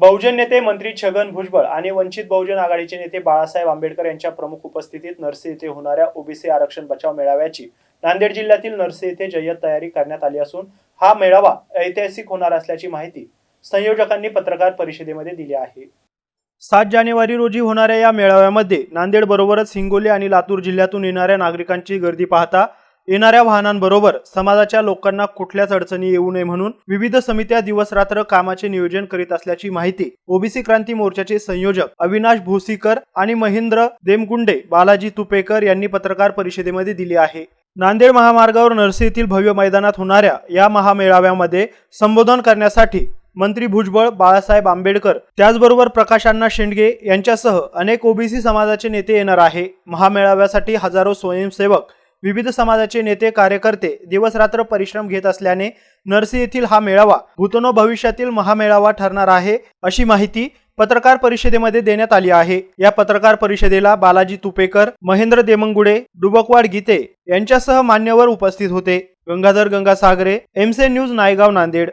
बहुजन नेते मंत्री छगन भुजबळ आणि वंचित बहुजन आघाडीचे नेते बाळासाहेब आंबेडकर यांच्या प्रमुख उपस्थितीत नरसी येथे होणाऱ्या ओबीसी आरक्षण बचाव मेळाव्याची नांदेड जिल्ह्यातील नरसी येथे जय्यत तयारी करण्यात आली असून हा मेळावा ऐतिहासिक होणार असल्याची माहिती संयोजकांनी पत्रकार परिषदेमध्ये दिली आहे. सात जानेवारी रोजी होणाऱ्या या मेळाव्यामध्ये नांदेड बरोबरच हिंगोली आणि लातूर जिल्ह्यातून येणाऱ्या नागरिकांची गर्दी पाहता येणाऱ्या वाहनांबरोबर समाजाच्या लोकांना कुठल्याच अडचणी येऊ नये म्हणून विविध समित्या दिवस रात्र कामाचे नियोजन करीत असल्याची माहिती ओबीसी क्रांती मोर्चाचे संयोजक अविनाश भोसीकर आणि महेंद्र देमकुंडे बालाजी तुपेकर यांनी पत्रकार परिषदेमध्ये दिली आहे. नांदेड महामार्गावर नरसी येथील भव्य मैदानात होणाऱ्या या महामेळाव्यामध्ये संबोधन करण्यासाठी मंत्री भुजबळ बाळासाहेब आंबेडकर त्याचबरोबर प्रकाश अण्णा शेंडगे यांच्यासह अनेक ओबीसी समाजाचे नेते येणार आहे. महामेळाव्यासाठी हजारो स्वयंसेवक विविध समाजाचे नेते कार्यकर्ते दिवस रात्र परिश्रम घेत असल्याने नरसी येथील हा मेळावा भूतनो भविष्यातील महामेळावा ठरणार आहे अशी माहिती पत्रकार परिषदेमध्ये देण्यात आली आहे. या पत्रकार परिषदेला बालाजी तुपेकर महेंद्र देमंगुडे डुबकवाड गीते यांच्यासह मान्यवर उपस्थित होते. गंगाधर गंगासागरे एमसे न्यूज नायगाव नांदेड.